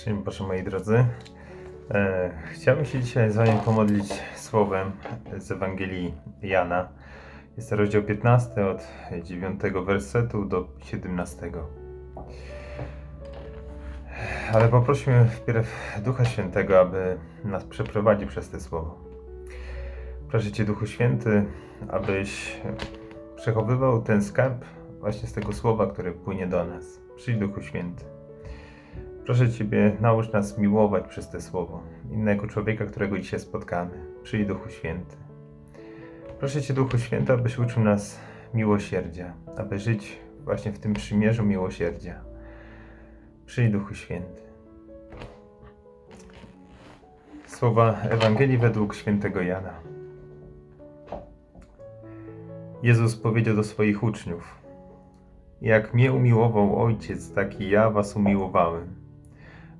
Szczęść Boże moi drodzy. E, chciałbym się dzisiaj z Wami pomodlić słowem z Ewangelii Jana. Jest to rozdział 15 od 9 wersetu do 17. Ale poprosimy wpierw Ducha Świętego, aby nas przeprowadził przez te słowo. Proszę Cię Duchu Święty, abyś przechowywał ten skarb właśnie z tego słowa, które płynie do nas. Przyjdź Duchu Święty. Proszę Ciebie, naucz nas miłować przez te słowo innego człowieka, którego dzisiaj spotkamy. Przyjdź Duchu Święty. Proszę Cię, Duchu Święty, abyś uczył nas miłosierdzia, aby żyć właśnie w tym przymierzu miłosierdzia. Przyjdź Duchu Święty. Słowa Ewangelii według świętego Jana. Jezus powiedział do swoich uczniów: Jak mnie umiłował Ojciec, tak i ja was umiłowałem.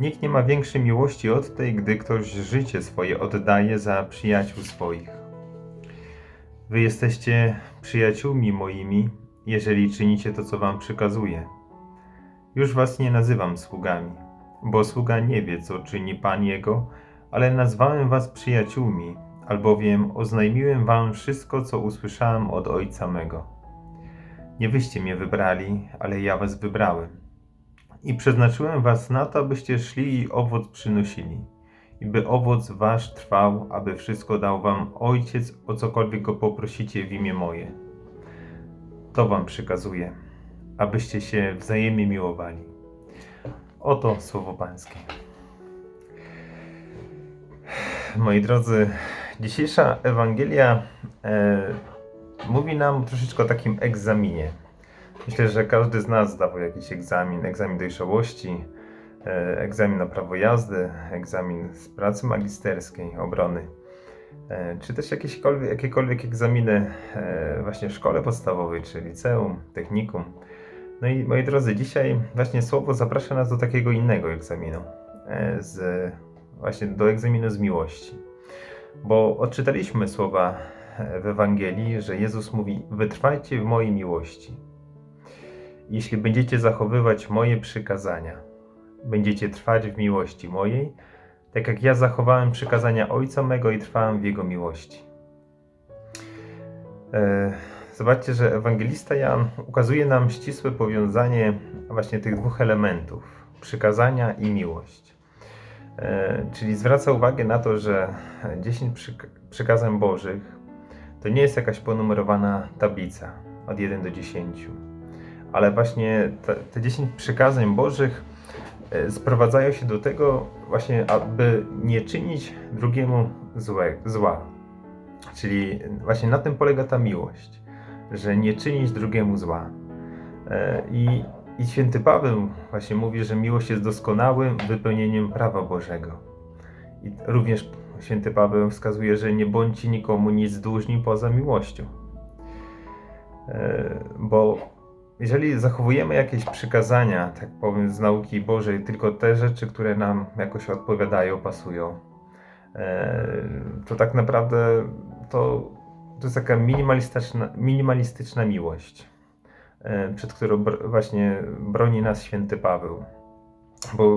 Nikt nie ma większej miłości od tej, gdy ktoś życie swoje oddaje za przyjaciół swoich. Wy jesteście przyjaciółmi moimi, jeżeli czynicie to, co wam przykazuję. Już was nie nazywam sługami, bo sługa nie wie, co czyni Pan Jego, ale nazwałem was przyjaciółmi, albowiem oznajmiłem wam wszystko, co usłyszałem od Ojca mego. Nie wyście mnie wybrali, ale ja was wybrałem i przeznaczyłem was na to, abyście szli i owoc przynosili, i by owoc wasz trwał, aby wszystko dał wam Ojciec, o cokolwiek go poprosicie w imię moje. To wam przykazuję, abyście się wzajemnie miłowali. Oto słowo Pańskie. Moi drodzy, dzisiejsza Ewangelia e, mówi nam troszeczkę o takim egzaminie. Myślę, że każdy z nas zdawał jakiś egzamin, egzamin dojrzałości, e, egzamin na prawo jazdy, egzamin z pracy magisterskiej, obrony, e, czy też jakiekolwiek, jakiekolwiek egzaminy e, właśnie w szkole podstawowej, czy liceum, technikum. No i moi drodzy, dzisiaj właśnie słowo zaprasza nas do takiego innego egzaminu, z, właśnie do egzaminu z miłości. Bo odczytaliśmy słowa w Ewangelii, że Jezus mówi: Wytrwajcie w mojej miłości jeśli będziecie zachowywać moje przykazania, będziecie trwać w miłości mojej, tak jak ja zachowałem przykazania Ojca mego i trwałem w Jego miłości. E, zobaczcie, że ewangelista Jan ukazuje nam ścisłe powiązanie właśnie tych dwóch elementów przykazania i miłość. E, czyli zwraca uwagę na to, że 10 przykazań Bożych to nie jest jakaś ponumerowana tablica od 1 do 10 ale właśnie te, te 10 przykazań Bożych e, sprowadzają się do tego właśnie, aby nie czynić drugiemu złe, zła. Czyli właśnie na tym polega ta miłość, że nie czynić drugiemu zła. E, I, I święty Paweł właśnie mówi, że miłość jest doskonałym wypełnieniem prawa Bożego. I również święty Paweł wskazuje, że nie bądźcie nikomu nic dłużni poza miłością. E, bo jeżeli zachowujemy jakieś przykazania, tak powiem, z nauki Bożej, tylko te rzeczy, które nam jakoś odpowiadają, pasują, e, to tak naprawdę to, to jest taka minimalistyczna, minimalistyczna miłość, e, przed którą właśnie broni nas święty Paweł. Bo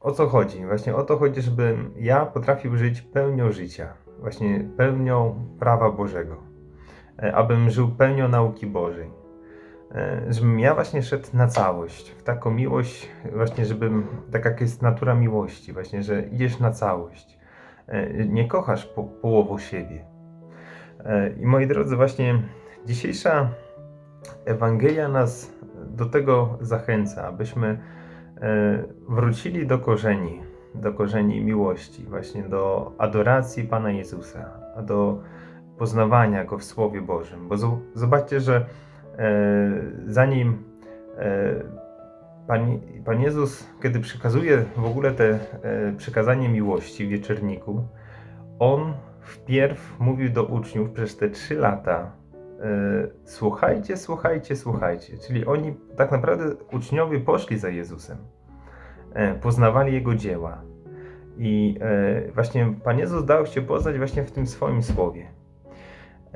o co chodzi? Właśnie o to chodzi, żebym ja potrafił żyć pełnią życia, właśnie pełnią prawa Bożego, e, abym żył pełnią nauki Bożej. E, żebym ja właśnie szedł na całość, w taką miłość, właśnie żebym, tak jak jest natura miłości, właśnie, że idziesz na całość. E, nie kochasz po, siebie. E, I moi drodzy, właśnie dzisiejsza Ewangelia nas do tego zachęca, abyśmy wrócili do korzeni, do korzeni miłości, właśnie do adoracji Pana Jezusa, a do poznawania Go w Słowie Bożym. Bo zobaczcie, że zanim e, Pan, Pan Jezus, kiedy przekazuje w ogóle te e, przekazanie miłości w wieczorniku, On wpierw mówił do uczniów przez te trzy lata e, słuchajcie, słuchajcie, słuchajcie. Czyli oni tak naprawdę, uczniowie poszli za Jezusem. E, poznawali Jego dzieła. I e, właśnie Pan Jezus dał się poznać właśnie w tym swoim słowie.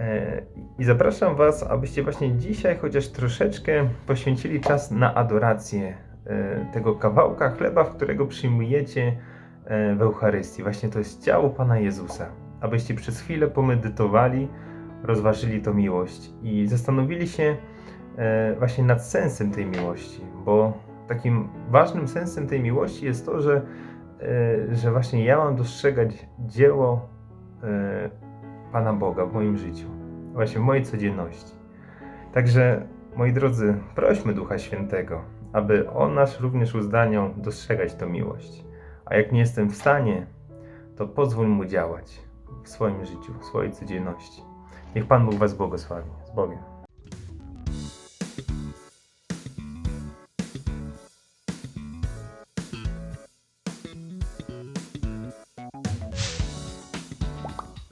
E, I zapraszam Was, abyście właśnie dzisiaj chociaż troszeczkę poświęcili czas na adorację e, tego kawałka chleba, w którego przyjmujecie e, w Eucharystii. Właśnie to jest ciało Pana Jezusa. Abyście przez chwilę pomedytowali, rozważyli tą miłość i zastanowili się właśnie nad sensem tej miłości, bo takim ważnym sensem tej miłości jest to, że, że właśnie ja mam dostrzegać dzieło Pana Boga w moim życiu, właśnie w mojej codzienności. Także, moi drodzy, prośmy Ducha Świętego, aby On nas również uzdaniał dostrzegać tę miłość. A jak nie jestem w stanie, to pozwól Mu działać w swoim życiu, w swojej codzienności. Niech Pan Bóg Was błogosławi. Z Bogiem.